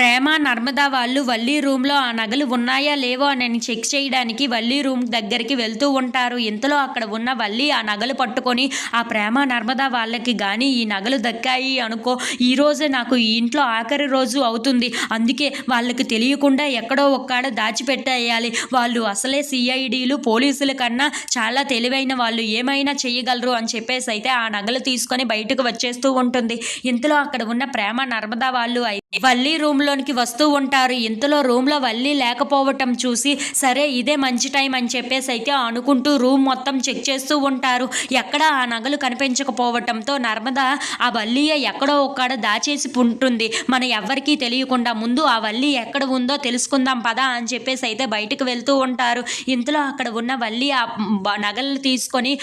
ప్రేమ నర్మదా వాళ్ళు వల్లి రూమ్లో ఆ నగలు ఉన్నాయా లేవో అని చెక్ చేయడానికి వల్లి రూమ్ దగ్గరికి వెళ్తూ ఉంటారు. ఇంతలో అక్కడ ఉన్న వల్లి ఆ నగలు పట్టుకొని ఆ ప్రేమ నర్మదా వాళ్ళకి కానీ ఈ నగలు దక్కాయి అనుకో. ఈరోజే నాకు ఈ ఇంట్లో ఆఖరి రోజు అవుతుంది. అందుకే వాళ్ళకి తెలియకుండా ఎక్కడో ఒక్కడ దాచిపెట్టేయాలి. వాళ్ళు అసలే సిఐడీలు పోలీసుల కన్నా చాలా తెలివైన వాళ్ళు. ఏమైనా చేయగలరు అని చెప్పేసి అయితే ఆ నగలు తీసుకొని బయటకు వచ్చేస్తూ ఉంటుంది. ఇంతలో అక్కడ ఉన్న ప్రేమ నర్మదా వాళ్ళు అయితే రూమ్లో రూమ్లోనికి వస్తూ ఉంటారు. ఇంతలో రూమ్లో వల్లి లేకపోవటం చూసి సరే ఇదే మంచి టైం అని చెప్పేసి అయితే అనుకుంటూ రూమ్ మొత్తం చెక్ చేస్తూ ఉంటారు. ఎక్కడ ఆ నగలు కనిపించకపోవటంతో నర్మద ఆ వల్లియ ఎక్కడో ఒక్కడ దాచేసి ఉంటుంది. మన ఎవ్వరికీ తెలియకుండా ముందు ఆ వల్లి ఎక్కడ ఉందో తెలుసుకుందాం పదా అని చెప్పేసి అయితే బయటకు వెళ్తూ ఉంటారు. ఇంతలో అక్కడ ఉన్న వల్లి ఆ నగలు తీసుకొని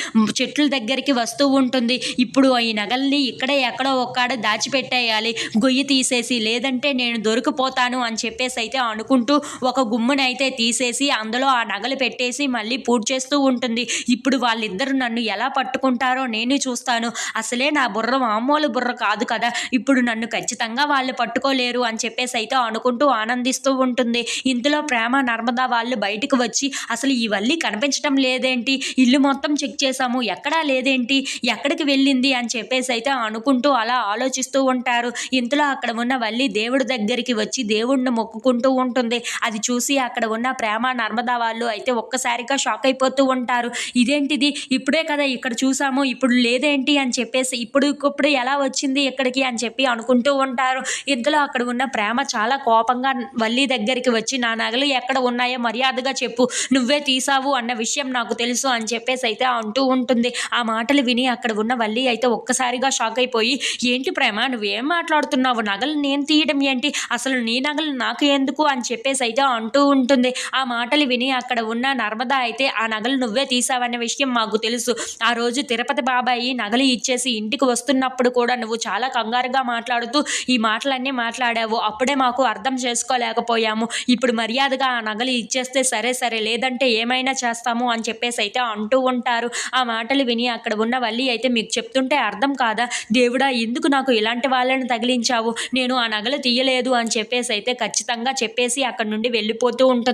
చెట్ల దగ్గరికి వస్తూ ఉంటుంది. ఇప్పుడు ఈ నగల్ని ఇక్కడే ఎక్కడో ఒక్కడ దాచిపెట్టేయాలి. గొయ్యి తీసేసి లేదంటే నేను దొరికిపోతాను అని చెప్పేసి అయితే అనుకుంటూ ఒక గుమ్మునైతే తీసేసి అందులో ఆ నగలు పెట్టేసి మళ్ళీ పూజ చేస్తూ ఉంటుంది. ఇప్పుడు వాళ్ళిద్దరు నన్ను ఎలా పట్టుకుంటారో నేను చూస్తాను. అసలే నా బుర్ర మామూలు బుర్ర కాదు కదా. ఇప్పుడు నన్ను ఖచ్చితంగా వాళ్ళు పట్టుకోలేరు అని చెప్పేసి అయితే అనుకుంటూ ఆనందిస్తూ ఉంటుంది. ఇంతలో ప్రేమ నర్మదా వాళ్ళు బయటకు వచ్చి అసలు ఇవన్నీ కనిపించడం లేదేంటి? ఇల్లు మొత్తం చెక్ చేశాము. ఎక్కడా లేదేంటి? ఎక్కడికి వెళ్ళింది? అని చెప్పేసి అయితే అనుకుంటూ అలా ఆలోచిస్తూ ఉంటారు. ఇంతలో అక్కడ ఉన్న వల్లి దేవుడి దగ్గర దగ్గరికి వచ్చి దేవుణ్ణి మొక్కుకుంటూ ఉంటుంది. అది చూసి అక్కడ ఉన్న ప్రేమ నర్మదా వాళ్ళు అయితే ఒక్కసారిగా షాక్ అయిపోతూ ఉంటారు. ఇదేంటిది? ఇప్పుడే కదా ఇక్కడ చూసాము. ఇప్పుడు లేదేంటి అని చెప్పేసి ఇప్పుడు ఇప్పుడు ఎలా వచ్చింది ఇక్కడికి అని చెప్పి అనుకుంటూ ఉంటారు. ఇంతలో అక్కడ ఉన్న ప్రేమ చాలా కోపంగా వల్లి దగ్గరికి వచ్చి నా నగలు ఎక్కడ ఉన్నాయో మర్యాదగా చెప్పు. నువ్వే తీసావు అన్న విషయం నాకు తెలుసు అని చెప్పేసి అయితే అంటూ ఉంటుంది. ఆ మాటలు విని అక్కడ ఉన్న వల్లి అయితే ఒక్కసారిగా షాక్ అయిపోయి ఏంటి ప్రేమ? నువ్వేం మాట్లాడుతున్నావు? నగలు నేను తీయడం ఏంటి? అసలు నీ నగలు నాకు ఎందుకు అని చెప్పేసి అయితే అంటూ ఉంటుంది. ఆ మాటలు విని అక్కడ ఉన్న నర్మదా అయితే ఆ నగలు నువ్వే తీసావనే విషయం మాకు తెలుసు. ఆ రోజు తిరుపతి బాబాయి నగలు ఇచ్చేసి ఇంటికి వస్తున్నప్పుడు కూడా నువ్వు చాలా కంగారుగా మాట్లాడుతూ ఈ మాటలన్నీ మాట్లాడావు. అప్పుడే మాకు అర్థం చేసుకోలేకపోయాము. ఇప్పుడు మర్యాదగా ఆ నగలు ఇచ్చేస్తే సరే సరే లేదంటే ఏమైనా చేస్తాము అని చెప్పేసి అయితే అంటూ ఉంటారు. ఆ మాటలు విని అక్కడ ఉన్న వల్లి అయితే మీకు చెప్తుంటే అర్థం కాదా? దేవుడా ఎందుకు నాకు ఇలాంటి వాళ్ళని తగిలించావు? నేను ఆ నగలు తీయలేదు అని చెప్పేసి అయితే ఖచ్చితంగా చెప్పేసి అక్కడ నుండి వెళ్ళిపోతూ ఉంటుంది.